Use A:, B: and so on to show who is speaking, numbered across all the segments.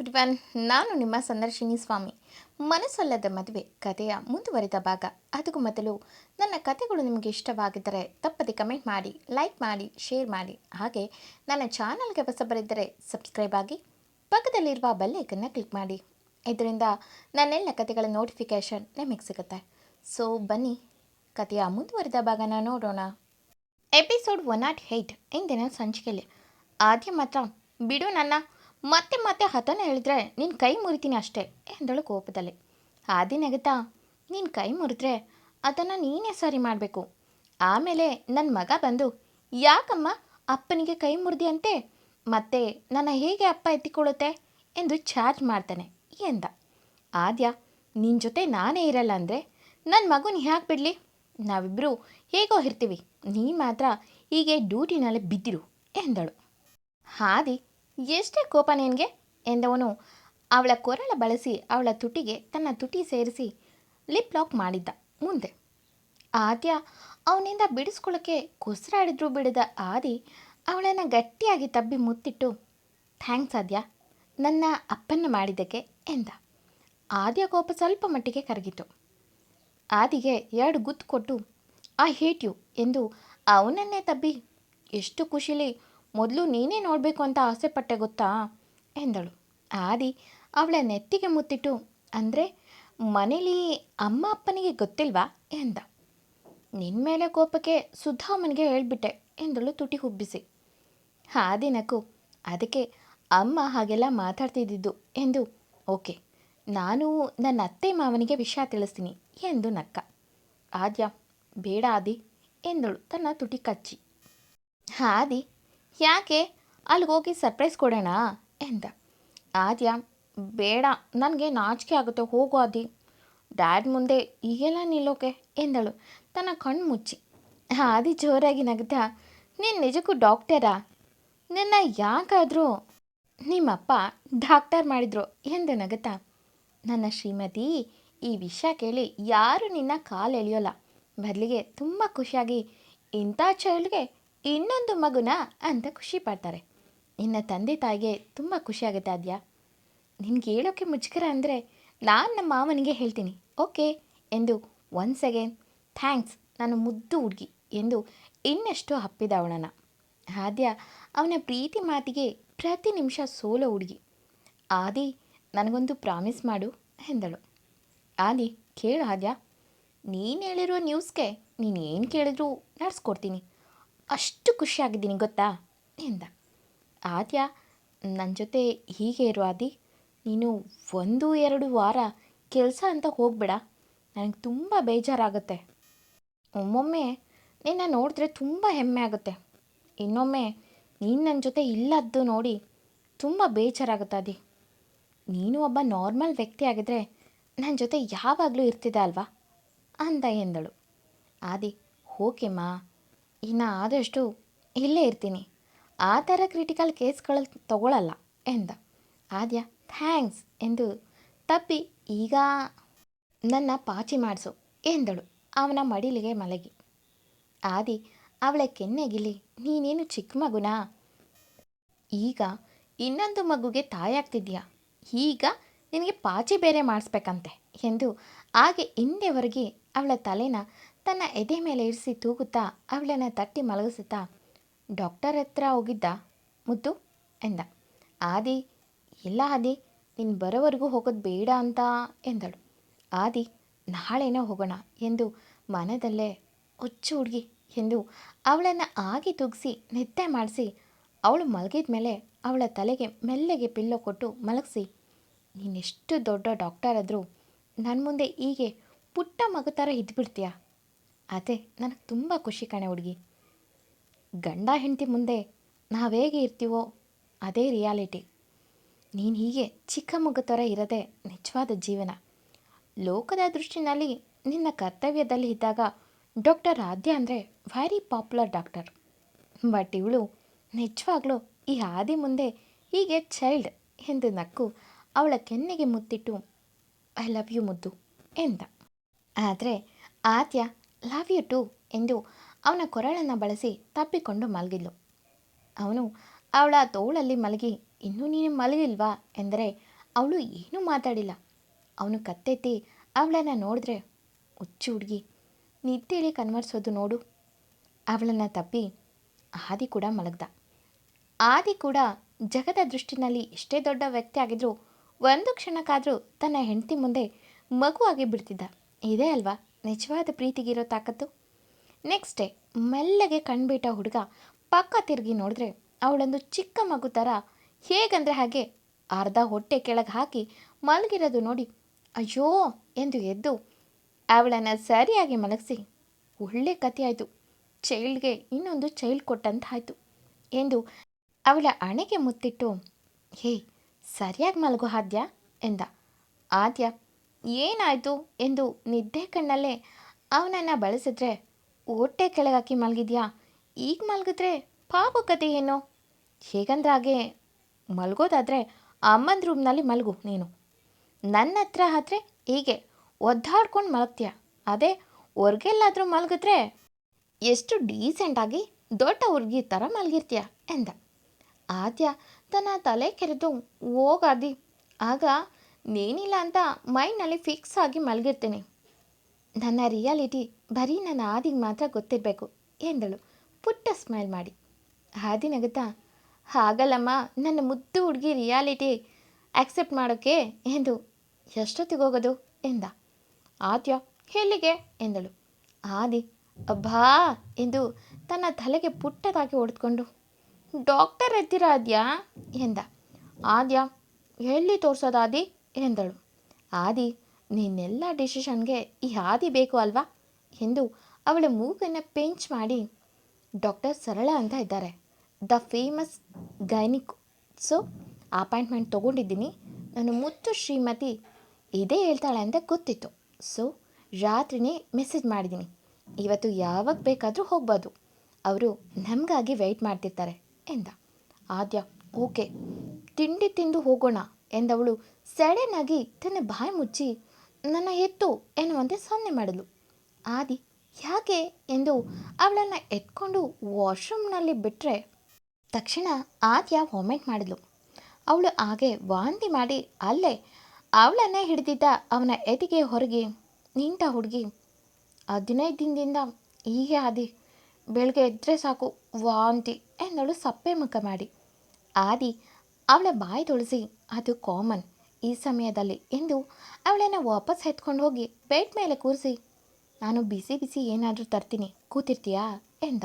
A: Everyone ನಾನು ನಿಮ್ಮ ಸಂದರ್ಶಿನಿ ಸ್ವಾಮಿ. ಮನಸ್ಸಲ್ಲದ ಮದುವೆ, ಕಥೆಯ ಮುಂದುವರಿದ ಭಾಗ. ಅದಕ್ಕೂ ಮೊದಲು ನನ್ನ ಕಥೆಗಳು ನಿಮಗೆ ಇಷ್ಟವಾಗಿದ್ದರೆ ತಪ್ಪದೆ ಕಮೆಂಟ್ ಮಾಡಿ, ಲೈಕ್ ಮಾಡಿ, ಶೇರ್ ಮಾಡಿ. ಹಾಗೆ ನನ್ನ ಚಾನಲ್ಗೆ ಹೊಸಬರಿದ್ದರೆ ಸಬ್ಸ್ಕ್ರೈಬ್ ಆಗಿ, ಪಕ್ಕದಲ್ಲಿರುವ ಬೆಲ್ಲೈಕನ್ನು ಕ್ಲಿಕ್ ಮಾಡಿ. ಇದರಿಂದ ನನ್ನೆಲ್ಲ ಕಥೆಗಳ ನೋಟಿಫಿಕೇಷನ್ ನಿಮಗೆ ಸಿಗುತ್ತೆ. ಸೊ, ಬನ್ನಿ, ಕಥೆಯ ಮುಂದುವರಿದ ಭಾಗನ ನೋಡೋಣ. ಎಪಿಸೋಡ್ ಒನ್ ನಾಟ್ ಏಯ್ಟ್, ಇಂದಿನ ಸಂಚಿಕೆಯಲ್ಲಿ. ಆದ್ಯ ಮಾತ್ರ, ಬಿಡು ನನ್ನ ಮತ್ತೆ ಮತ್ತೆ ಹತನ ಹೇಳಿದ್ರೆ ನಿನ್ನ ಕೈ ಮುರಿತೀನಿ ಅಷ್ಟೇ, ಎಂದಳು ಕೋಪದಲ್ಲಿ. ಆದಿ ನೆಗತಾ ನಿನ್ನ ಕೈ ಮುರಿದ್ರೆ ಅದನ್ನು ನೀನೇ ಸರಿ ಮಾಡಬೇಕು. ಆಮೇಲೆ ನನ್ನ ಮಗ ಬಂದು, ಯಾಕಮ್ಮ ಅಪ್ಪನಿಗೆ ಕೈ ಮುರಿದಿಯಂತೆ? ಮತ್ತೆ ನನ್ನ ಹೇಗೆ ಅಪ್ಪ ಎತ್ತಿಕೊಳ್ಳುತ್ತೆ? ಎಂದು ಚಾರ್ಜ್ ಮಾಡ್ತಾನೆ, ಎಂದ. ಆದ್ಯ ನಿನ್ನ ಜೊತೆ ನಾನೇ ಇರಲ್ಲ ಅಂದರೆ ನನ್ನ ಮಗುನ ಹ್ಯಾಕೆ ಬಿಡಲಿ? ನಾವಿಬ್ಬರು ಹೇಗೋ ಇರ್ತೀವಿ. ನೀ ಮಾತ್ರ ಹೀಗೆ ಡ್ಯೂಟಿನಲ್ಲಿ ಬಿದ್ದಿರು, ಎಂದಳು. ಹಾದಿ ಎಷ್ಟೇ ಕೋಪ ನಿನಗೆ ಎಂದವನು, ಅವಳ ಕೊರಳ ಬಳಸಿ ಅವಳ ತುಟಿಗೆ ತನ್ನ ತುಟಿ ಸೇರಿಸಿ ಲಿಪ್ ಲಾಕ್ ಮಾಡಿದ್ದ ಮುಂದೆ. ಆದ್ಯ ಅವನಿಂದ ಬಿಡಿಸ್ಕೊಳ್ಳೋಕೆ ಕುಸಿರಾಡಿದ್ರು ಬಿಡದ ಆದಿ ಅವಳನ್ನು ಗಟ್ಟಿಯಾಗಿ ತಬ್ಬಿ ಮುತ್ತಿಟ್ಟು, ಥ್ಯಾಂಕ್ಸ್ ಆದ್ಯ, ನನ್ನ ಅಪ್ಪನ್ನ ಮಾಡಿದ್ದಕ್ಕೆ ಎಂದ. ಆದ್ಯ ಕೋಪ ಸ್ವಲ್ಪ ಮಟ್ಟಿಗೆ ಕರಗಿತು. ಆದಿಗೆ ಎರಡು ಗುತ್ತು ಕೊಟ್ಟು ಐ ಹೇಟ್ ಯು ಎಂದು ಅವನನ್ನೇ ತಬ್ಬಿ, ಎಷ್ಟು ಖುಷಿಲಿ ಮೊದಲು ನೀನೇ ನೋಡಬೇಕು ಅಂತ ಆಸೆ ಪಟ್ಟೆ ಗೊತ್ತಾ? ಎಂದಳು. ಆದಿ ಅವಳ ನೆತ್ತಿಗೆ ಮುತ್ತಿಟ್ಟು ಅಂದರೆ, ಮನೇಲಿ ಅಮ್ಮ ಅಪ್ಪನಿಗೆ ಗೊತ್ತಿಲ್ವಾ? ಎಂದ. ನಿನ್ನ ಮೇಲೆ ಕೋಪಕ್ಕೆ ಸುಧಾಮನಿಗೆ ಹೇಳ್ಬಿಟ್ಟೆ ಎಂದಳು ತುಟಿ ಹುಬ್ಬಿಸಿ. ಆದಿ ನಕ್ಕು, ಅದಕ್ಕೆ ಅಮ್ಮ ಹಾಗೆಲ್ಲ ಮಾತಾಡ್ತಿದ್ದಿದ್ದು ಎಂದು, ಓಕೆ, ನಾನು ನನ್ನ ಅತ್ತೆ ಮಾವನಿಗೆ ವಿಷಯ ತಿಳಿಸ್ತೀನಿ ಎಂದು ನಕ್ಕ. ಆದ್ಯ, ಬೇಡ ಆದಿ ಎಂದಳು ತನ್ನ ತುಟಿ ಕಚ್ಚಿ. ಆದಿ ಯಾಕೆ ಅಲ್ಲಿಗೆ ಹೋಗಿ ಸರ್ಪ್ರೈಸ್ ಕೊಡೋಣ ಎಂದ. ಆದ್ಯ, ಬೇಡ, ನನಗೆ ನಾಚಿಕೆ ಆಗುತ್ತೆ, ಹೋಗು ಆದಿ. ಡ್ಯಾಡ್ ಮುಂದೆ ಈಗೆಲ್ಲ ನಿಲ್ಲೋಕೆ ಎಂದಳು. ತನ್ನ ಕಣ್ಣು ಮುಚ್ಚಿ. ಆದಿ ಜೋರಾಗಿ ನಗ್ದ. ನೀನು ನಿಜಕ್ಕೂ ಡಾಕ್ಟರಾ? ನಿನ್ನ ಯಾಕಾದರೂ ನಿಮ್ಮಪ್ಪ ಡಾಕ್ಟರ್ ಮಾಡಿದ್ರು ಎಂದು ನಗುತ್ತಾ ನನ್ನ ಶ್ರೀಮತಿ, ಈ ವಿಷಯ ಕೇಳಿ ಯಾರು ನಿನ್ನ ಕಾಲು ಎಳೆಯೋಲ್ಲ. ಬದಲಿಗೆ ತುಂಬ ಖುಷಿಯಾಗಿ ಇಂಥ ಚೈಲ್ಡ್ಗೆ ಇನ್ನೊಂದು ಮಗುನ ಅಂತ ಖುಷಿ ಪಡ್ತಾರೆ. ನಿನ್ನ ತಂದೆ ತಾಯಿಗೆ ತುಂಬ ಖುಷಿಯಾಗುತ್ತೆ ಆದ್ಯಾ. ನಿನ್ಗೆ ಹೇಳೋಕ್ಕೆ ಮುಜುಗರ ಅಂದರೆ ನಾನು ನಮ್ಮ ಮಾವನಿಗೆ ಹೇಳ್ತೀನಿ. ಓಕೆ ಎಂದು ಒನ್ಸ್ ಅಗೇನ್ ಥ್ಯಾಂಕ್ಸ್ ನಾನು ಮುದ್ದು ಹುಡುಗಿ ಎಂದು ಇನ್ನಷ್ಟು ಹಪ್ಪಿದ ಅವಳನ್ನ. ಆದ್ಯ ಅವನ ಪ್ರೀತಿ ಮಾತಿಗೆ ಪ್ರತಿ ನಿಮಿಷ ಸೋಲೋ ಹುಡುಗಿ. ಆದಿ, ನನಗೊಂದು ಪ್ರಾಮಿಸ್ ಮಾಡು ಎಂದಳು. ಆದಿ, ಕೇಳು ಆದ್ಯ. ನೀನು ಹೇಳಿರೋ ನ್ಯೂಸ್ಗೆ ನೀನು ಏನು ಕೇಳಿದ್ರೂ ನಡೆಸ್ಕೊಡ್ತೀನಿ. ಅಷ್ಟು ಖುಷಿಯಾಗಿದ್ದೀನಿ, ಗೊತ್ತಾ? ಎಂದ. ಆದ್ಯ ನನ್ನ ಜೊತೆ ಹೀಗೆ ಇರು ಆದಿ. ನೀನು ಒಂದು, ಎರಡು ವಾರ ಕೆಲಸ ಅಂತ ಹೋಗಬೇಡ. ನನಗೆ ತುಂಬ ಬೇಜಾರಾಗುತ್ತೆ. ಒಮ್ಮೊಮ್ಮೆ ನಿನ್ನ ನೋಡಿದ್ರೆ ತುಂಬ ಹೆಮ್ಮೆ ಆಗುತ್ತೆ. ಇನ್ನೊಮ್ಮೆ ನೀನು ನನ್ನ ಜೊತೆ ಇಲ್ಲದ್ದು ನೋಡಿ ತುಂಬ ಬೇಜಾರಾಗುತ್ತೆ ಅದಿ ನೀನು ಒಬ್ಬ ನಾರ್ಮಲ್ ವ್ಯಕ್ತಿ ಆಗಿದ್ರೆ ನನ್ನ ಜೊತೆ ಯಾವಾಗಲೂ ಇರ್ತಿದ್ದೆ ಅಲ್ವಾ? ಅಂದ ಎಂದಳು. ಆದಿ ಓಕೆಮ್ಮ ಇನ್ನು ಆದಷ್ಟು ಇಲ್ಲೇ ಇರ್ತೀನಿ. ಆ ಥರ ಕ್ರಿಟಿಕಲ್ ಕೇಸ್ಗಳು ತಗೊಳ್ಳಲ್ಲ ಎಂದ. ಆದ್ಯ, ಥ್ಯಾಂಕ್ಸ್ ಎಂದು ತಪ್ಪಿ ಈಗ ನನ್ನ ಪಾಚಿ ಮಾಡಿಸು ಎಂದಳು ಅವನ ಮಡಿಲಿಗೆ ಮಲಗಿ. ಆದಿ, ಅವಳ ಕೆನ್ನೆಗಿಲಿ, ನೀನೇನು ಚಿಕ್ಕ ಮಗುನಾ? ಈಗ ಇನ್ನೊಂದು ಮಗುಗೆ ತಾಯಾಗ್ತಿದ್ಯಾ ಈಗ ನಿನಗೆ ಪಾಚಿ ಬೇರೆ ಮಾಡಿಸ್ಬೇಕಂತೆ ಎಂದು ಹಾಗೆ ಹಿಂದೆವರೆಗೆ ಅವಳ ತಲೆನ ತನ್ನ ಎದೆ ಮೇಲೆ ಇರಿಸಿ ತೂಗುತ್ತಾ ಅವಳನ್ನು ತಟ್ಟಿ ಮಲಗಿಸುತ್ತಾ, ಡಾಕ್ಟರ್ ಹತ್ರ ಹೋಗಿದ್ದ? ಮುದ್ದು, ಎಂದ. ಆದಿ, ಇಲ್ಲ ಆದಿ, ನೀನು ಬರೋವರೆಗೂ ಹೋಗೋದು ಬೇಡ ಅಂತ, ಎಂದಳು. ಆದಿ, ನಾಳೆನೋ ಹೋಗೋಣ, ಎಂದು ಮನದಲ್ಲೇ, ಹುಚ್ಚು ಹುಡುಗಿ, ಎಂದು ಅವಳನ್ನು ಆಗಿ ತುಗಿಸಿ, ನಿದ್ದೆ ಮಾಡಿಸಿ, ಅವಳು ಮಲಗಿದ ಮೇಲೆ ಅವಳ ತಲೆಗೆ ಮೆಲ್ಲಗೆ ಪಿಲ್ಲೋ ಕೊಟ್ಟು ಮಲಗಿಸಿ, ನೀನೆಷ್ಟು ದೊಡ್ಡ ಡಾಕ್ಟರ್ ಆದರೂ ನನ್ನ ಮುಂದೆ ಹೀಗೆ ಪುಟ್ಟ ಮಗು ಥರ ಇದ್ಬಿಡ್ತೀಯ? ಅದೇ ನನಗೆ ತುಂಬ ಖುಷಿ ಕಣೆ ಹುಡುಗಿ. ಗಂಡ ಹೆಂಡತಿ ಮುಂದೆ ನಾವು ಹೇಗೆ ಇರ್ತೀವೋ ಅದೇ ರಿಯಾಲಿಟಿ. ನೀನು ಹೀಗೆ ಚಿಕ್ಕ ಮಗು ಥರ ಇರೋದೇ ನಿಜವಾದ ಜೀವನ. ಲೋಕದ ದೃಷ್ಟಿನಲ್ಲಿ ನಿನ್ನ ಕರ್ತವ್ಯದಲ್ಲಿ ಇದ್ದಾಗ ಡಾಕ್ಟರ್ ಆದ್ಯ ಅಂದರೆ ವೆರಿ ಪಾಪ್ಯುಲರ್ ಡಾಕ್ಟರ್ ಬಟ್ ಇವಳು ನಿಜವಾಗ್ಲೂ ಈ ಆದಿ ಮುಂದೆ ಹೀಗೆ ಚೈಲ್ಡ್ ಎಂದು ನಕ್ಕು ಅವಳ ಕೆನ್ನೆಗೆ ಮುತ್ತಿಟ್ಟು ಐ ಲವ್ ಯು ಮುದ್ದು ಎಂದ. ಆದರೆ ಆದ್ಯ ಲವ್ ಯು ಟು ಎಂದು ಅವನ ಕೊರಳನ್ನು ಬಳಸಿ ತಪ್ಪಿಕೊಂಡು ಮಲಗಿದ್ಲು. ಅವನು, ಅವಳ ತೋಳಲ್ಲಿ ಮಲಗಿ, ಇನ್ನೂ ನೀನು ಮಲಗಿಲ್ವಾ? ಎಂದರೆ, ಅವಳು ಏನೂ ಮಾತಾಡಿಲ್ಲ. ಅವನು ಕತ್ತೆತ್ತಿ ಅವಳನ್ನು ನೋಡಿದ್ರೆ ಹುಚ್ಚು ಹುಡುಗಿ ನಿತ್ತೇಳಿ ಕನ್ವರ್ಸೋದು ನೋಡು. ಅವಳನ್ನು ತಪ್ಪಿ ಆದಿ ಕೂಡ ಮಲಗ್ದ. ಆದಿ ಕೂಡ ಜಗದ ದೃಷ್ಟಿನಲ್ಲಿ ಎಷ್ಟೇ ದೊಡ್ಡ ವ್ಯಕ್ತಿ ಆಗಿದ್ರೂ ಒಂದು ಕ್ಷಣಕ್ಕಾದರೂ ತನ್ನ ಹೆಂಡತಿ ಮುಂದೆ ಮಗುವಾಗಿ ಬಿಡ್ತಿದ್ದ. ಇದೇ ಅಲ್ವಾ? ನಿಜವಾದ ಪ್ರೀತಿಗಿರೋ ತಾಕತ್ತು? ನೆಕ್ಸ್ಟ್ ಡೇ ಮೆಲ್ಲಗೆ ಕಣ್ಬಿಟ್ಟ ಹುಡುಗ ಪಕ್ಕ ತಿರುಗಿ ನೋಡಿದ್ರೆ ಅವಳೊಂದು ಚಿಕ್ಕ ಮಗು ಥರ ಹೇಗಂದ್ರೆ ಹಾಗೆ ಅರ್ಧ ಹೊಟ್ಟೆ ಕೆಳಗೆ ಹಾಕಿ ಮಲಗಿರೋದು ನೋಡಿ, ಅಯ್ಯೋ, ಎಂದು ಎದ್ದು ಅವಳನ್ನು ಸರಿಯಾಗಿ ಮಲಗಿಸಿ ಒಳ್ಳೆ ಕಥೆಯಾಯಿತು ಚೈಲ್ಡ್ಗೆ ಇನ್ನೊಂದು ಚೈಲ್ಡ್ ಕೊಟ್ಟಂತಾಯಿತು ಎಂದು ಅವಳ ಅಣೆಗೆ ಮುತ್ತಿಟ್ಟು, ಹೇ, ಸರಿಯಾಗಿ ಮಲಗು ಆದ್ಯ? ಎಂದ. ಆದ್ಯ ಏನಾಯಿತು ಎಂದು ನಿದ್ದೆ ಕಣ್ಣಲ್ಲೇ ಅವನನ್ನು ಬಳಸಿದ್ರೆ ಹೊಟ್ಟೆ ಕೆಳಗಾಕಿ ಮಲಗಿದ್ಯಾ? ಈಗ ಮಲಗಿದ್ರೆ ಪಾಪ ಕತೆ ಏನು? ಹೇಗಂದ್ರೆ ಹಾಗೆ ಮಲಗೋದಾದರೆ ಅಮ್ಮನ ರೂಮ್ನಲ್ಲಿ ಮಲಗು ನೀನು. ನನ್ನ ಹತ್ರ ಆದರೆ ಹೀಗೆ ಒದ್ದಾಡ್ಕೊಂಡು ಮಲಗ್ತೀಯ? ಅದೇ ಹೊರ್ಗೆಲ್ಲಾದರೂ ಮಲಗಿದ್ರೆ ಎಷ್ಟು ಡೀಸೆಂಟಾಗಿ ದೊಡ್ಡ ಹುಡುಗಿ ಥರ ಮಲಗಿರ್ತೀಯ ಎಂದ. ಆದ್ಯ ತನ್ನ ತಲೆ ಕೆರೆದು ಹೋಗಾದಿ. ಆಗ ನೀನಿಲ್ಲ ಅಂತ ಮೈಂಡ್ನಲ್ಲಿ ಫಿಕ್ಸ್ ಆಗಿ ಮಲಗಿರ್ತೀನಿ. ನನ್ನ ರಿಯಾಲಿಟಿ ಬರೀ ನನ್ನ ಆದಿಗೆ ಮಾತ್ರ ಗೊತ್ತಿರಬೇಕು ಎಂದಳು. ಪುಟ್ಟ ಸ್ಮೈಲ್ ಮಾಡಿ. ಹಾದಿ ನಗುತ್ತಾ, ಹಾಗಲ್ಲಮ್ಮ, ನನ್ನ ಮುದ್ದು ಹುಡುಗಿ ರಿಯಾಲಿಟಿ ಆಕ್ಸೆಪ್ಟ್ ಮಾಡೋಕ್ಕೆ ಎಂದು ಎಷ್ಟೊತ್ತಿಗೆ ಹೋಗೋದು ಎಂದ. ಆದ್ಯ ಎಲ್ಲಿಗೆ ಎಂದಳು. ಆದಿ ಅಬ್ಬಾ ಎಂದು ತನ್ನ ತಲೆಗೆ ಪುಟ್ಟದಾಗಿ ಹೊಡೆದುಕೊಂಡು. ಡಾಕ್ಟರ್ ಎತ್ತಿರಾದ್ಯಾ ಎಂದ. ಆದ್ಯ, ಎಲ್ಲಿ ತೋರ್ಸೋದಾದಿ ಎಂದಳು. ಆದಿ, ನಿನ್ನೆಲ್ಲ ಡಿಸಿಷನ್ಗೆ ಈ ಆದಿ ಬೇಕು ಅಲ್ವಾ? ಎಂದು ಅವಳ ಮೂಗನ್ನು ಪೆಂಚ್ ಮಾಡಿ, ಡಾಕ್ಟರ್ ಸರಳ ಅಂತ ಇದ್ದಾರೆ. The famous gynaec. So, appointment ತೊಗೊಂಡಿದ್ದೀನಿ. ನಾನು ಮುತ್ತು ಶ್ರೀಮತಿ ಇದೇ ಹೇಳ್ತಾಳೆ ಅಂತ ಗೊತ್ತಿತ್ತು. ಸೊ, ರಾತ್ರಿನೇ ಮೆಸೇಜ್ ಮಾಡಿದ್ದೀನಿ. ಇವತ್ತು ಯಾವಾಗ ಬೇಕಾದರೂ ಹೋಗ್ಬೋದು. ಅವರು ನಮಗಾಗಿ ವೆಯ್ಟ್ ಮಾಡ್ತಿರ್ತಾರೆ ಎಂದ. ಆದ್ಯ, ಓಕೆ. ತಿಂಡಿ ತಿಂದು ಹೋಗೋಣ. ಎಂದವಳು ಸಡನ್ನಾಗಿ ತನ್ನ ಬಾಯಿ ಮುಚ್ಚಿ, ನನ್ನ ಎತ್ತು ಎನ್ನುವಂತೆ ಸೊನ್ನೆ ಮಾಡಲು. ಆದಿ, ಯಾಕೆ? ಎಂದು ಅವಳನ್ನು ಎತ್ಕೊಂಡು ವಾಶ್ರೂಮ್ನಲ್ಲಿ ಬಿಟ್ಟರೆ ತಕ್ಷಣ ಆದ್ಯ ವಾಮಿಟ್ ಮಾಡಿದ್ಲು. ಅವಳು ಹಾಗೆ ವಾಂತಿ ಮಾಡಿ ಅಲ್ಲೇ ಅವಳನ್ನೇ ಹಿಡಿದಿದ್ದ ಅವನ ಎದಿಗೆ ಹೊರಗೆ ನಿಂತ ಹುಡುಗಿ ಹದಿನೈದು ದಿನದಿಂದ ಹೀಗೆ ಆದಿ, ಬೆಳಗ್ಗೆ ಎದ್ದರೆ ಸಾಕು ವಾಂತಿ ಎಂದಳು ಸಪ್ಪೆ ಮುಖ ಮಾಡಿ. ಆದಿ ಅವಳ ಬಾಯಿ ತುಳಸಿ, ಅದು ಕಾಮನ್ ಈ ಸಮಯದಲ್ಲಿ ಎಂದು ಅವಳನ್ನು ವಾಪಸ್ ಎತ್ಕೊಂಡು ಹೋಗಿ ಬೆಡ್ ಮೇಲೆ ಕೂರಿಸಿ, ನಾನು ಬಿಸಿ ಬಿಸಿ ಏನಾದರೂ ತರ್ತೀನಿ, ಕೂತಿರ್ತೀಯಾ? ಎಂದ.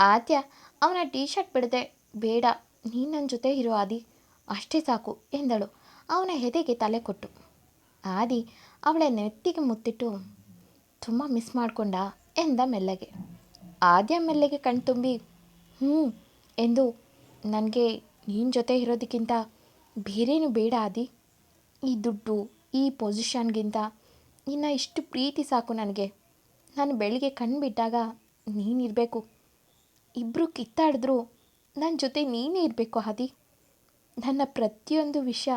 A: ಆದ್ಯ ಅವನ ಟೀ ಶರ್ಟ್ ಬಿಡದೆ, ಬೇಡ, ನೀನು ನನ್ನ ಜೊತೆ ಇರೋ ಆದಿ, ಅಷ್ಟೇ ಸಾಕು, ಎಂದಳು. ಅವನ ಹೆದೆಗೆ ತಲೆ ಕೊಟ್ಟು. ಆದಿ ಅವಳ ನೆತ್ತಿಗೆ ಮುತ್ತಿಟ್ಟು, ತುಂಬ ಮಿಸ್ ಮಾಡಿಕೊಂಡ? ಎಂದ ಮೆಲ್ಲಗೆ. ಆದ್ಯ ಮೆಲ್ಲಗೆ ಕಣ್ತುಂಬಿ ಹ್ಞೂ ಎಂದು ನನಗೆ ನಿನ್ನ ಜೊತೆ ಇರೋದಕ್ಕಿಂತ ಬೇರೇನು ಬೇಡ ಆದಿ. ಈ ದುಡ್ಡು, ಈ ಪೊಸಿಷನ್ಗಿಂತ ನಿನ್ನ ಇಷ್ಟು ಪ್ರೀತಿ ಸಾಕು ನನಗೆ. ನಾನು ಬೆಳಿಗ್ಗೆ ಕಣ್ಣು ಬಿಟ್ಟಾಗ ನೀನಿರಬೇಕು ಇಬ್ಬರು ಕಿತ್ತಾಡಿದ್ರು ನನ್ನ ಜೊತೆ ನೀನೇ ಇರಬೇಕು ಆದಿ. ನನ್ನ ಪ್ರತಿಯೊಂದು ವಿಷಯ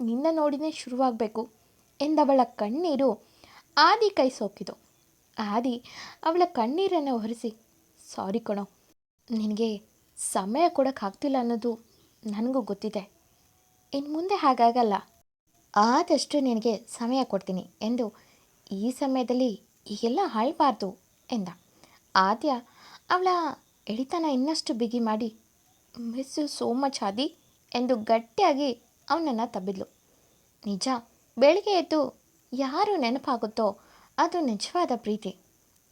A: ನಿನ್ನ ನೋಡಿನೇ ಶುರುವಾಗಬೇಕು ಎಂದವಳ ಕಣ್ಣೀರು ಆದಿ ಕೈ ಸೋಕಿದು ಆದಿ, ಅವಳ ಕಣ್ಣೀರನ್ನು ಹೊರಿಸಿ ಸಾರಿ ಕಣೋ, ನಿನಗೆ ಸಮಯ ಕೊಡೋಕ್ಕಾಗ್ತಿಲ್ಲ ಅನ್ನೋದು ನನಗೂ ಗೊತ್ತಿದೆ. ಇನ್ನು ಮುಂದೆ ಹಾಗಾಗಲ್ಲ. ಆದಷ್ಟು ನಿನಗೆ ಸಮಯ ಕೊಡ್ತೀನಿ ಎಂದು ಈ ಸಮಯದಲ್ಲಿ ಹೀಗೆಲ್ಲ ಹಾಳಬಾರ್ದು ಎಂದ. ಆದ್ಯ ಅವಳ ಎಳಿತನ ಇನ್ನಷ್ಟು ಬಿಗಿ ಮಾಡಿ ಮಿಸ್ ಯು ಸೋ ಮಚ್ ಆದಿ ಎಂದು ಗಟ್ಟಿಯಾಗಿ ಅವನನ್ನು ತಬ್ಬಿದ್ಲು. ನಿಜ, ಬೆಳಿಗ್ಗೆ ಎದ್ದು ಯಾರು ನೆನಪಾಗುತ್ತೋ ಅದು ನಿಜವಾದ ಪ್ರೀತಿ.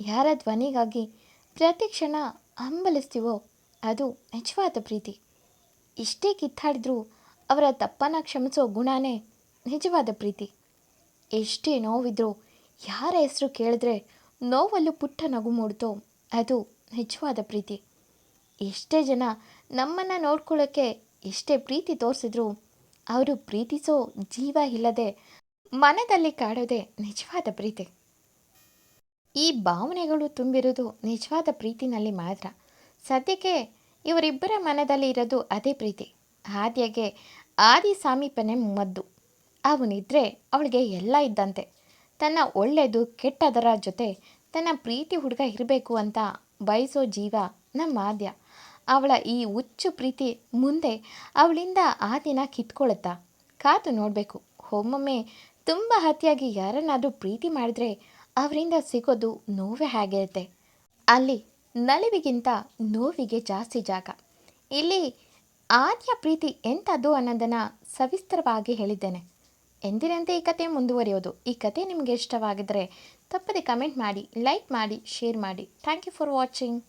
A: ಯಾರ ಧ್ವನಿಗಾಗಿ ಪ್ರತಿ ಕ್ಷಣ ಹಂಬಲಿಸ್ತೀವೋ ಅದು ನಿಜವಾದ ಪ್ರೀತಿ. ಇಷ್ಟೇ ಕಿತ್ತಾಡಿದ್ರೂ ಅವರ ತಪ್ಪನ್ನು ಕ್ಷಮಿಸೋ ಗುಣನೇ ನಿಜವಾದ ಪ್ರೀತಿ. ಎಷ್ಟೇ ನೋವಿದ್ರೂ ಯಾರ ಹೆಸರು ಕೇಳಿದ್ರೆ ನೋವಲ್ಲೂ ಪುಟ್ಟ ನಗು ಮೂಡ್ತೋ. ಅದು ನಿಜವಾದ ಪ್ರೀತಿ. ಎಷ್ಟೇ ಜನ ನಮ್ಮನ್ನು ನೋಡ್ಕೊಳ್ಳೋಕ್ಕೆ ಎಷ್ಟೇ ಪ್ರೀತಿ ತೋರಿಸಿದ್ರು ಅವರು ಪ್ರೀತಿಸೋ ಜೀವ ಇಲ್ಲದೆ ಮನದಲ್ಲಿ ಕಾಡೋದೇ ನಿಜವಾದ ಪ್ರೀತಿ. ಈ ಭಾವನೆಗಳು ತುಂಬಿರೋದು ನಿಜವಾದ ಪ್ರೀತಿನಲ್ಲಿ ಮಾತ್ರ. ಸದ್ಯಕ್ಕೆ ಇವರಿಬ್ಬರ ಮನದಲ್ಲಿ ಇರೋದು ಅದೇ ಪ್ರೀತಿ. ಆದ್ಯಗೆ ಆದಿ ಸಾಮೀಪನೆ ಮದ್ದು. ಅವನಿದ್ರೆ ಅವಳಿಗೆ ಎಲ್ಲ ಇದ್ದಂತೆ. ತನ್ನ ಒಳ್ಳೆಯದು ಕೆಟ್ಟದರ ಜೊತೆ ತನ್ನ ಪ್ರೀತಿ ಹುಡುಗ ಇರಬೇಕು ಅಂತ ಬಯಸೋ ಜೀವ ನಮ್ಮ ಆದ್ಯ. ಅವಳ ಈ ಹುಚ್ಚು ಪ್ರೀತಿ ಮುಂದೆ ಅವಳಿಂದ ಆ ದಿನ ಕಿತ್ಕೊಳ್ಳುತ್ತಾ? ಕಾತು ನೋಡಬೇಕು. ಒಮ್ಮೊಮ್ಮೆ ತುಂಬ ಅತಿಯಾಗಿ ಯಾರನ್ನಾದರೂ ಪ್ರೀತಿ ಮಾಡಿದ್ರೆ ಅವರಿಂದ ಸಿಗೋದು ನೋವೇ ಹೇಗಿರುತ್ತೆ ಅಲ್ಲಿ ನಲಿವಿಗಿಂತ ನೋವಿಗೆ ಜಾಸ್ತಿ ಜಾಗ. ಇಲ್ಲಿ ಆದ್ಯ ಪ್ರೀತಿ ಎಂಥದ್ದು ಅನ್ನೋದನ್ನು ಸವಿಸ್ತರವಾಗಿ ಹೇಳಿದ್ದೇನೆ. ಎಂದಿನಂತೆ ಈ ಕತೆ ಮುಂದುವರಿಯೋದು. ಈ ಕತೆ ನಿಮಗೆ ಇಷ್ಟವಾಗಿದ್ದರೆ ತಪ್ಪದೆ ಕಮೆಂಟ್ ಮಾಡಿ, ಲೈಕ್ ಮಾಡಿ, ಶೇರ್ ಮಾಡಿ. Thank you for watching.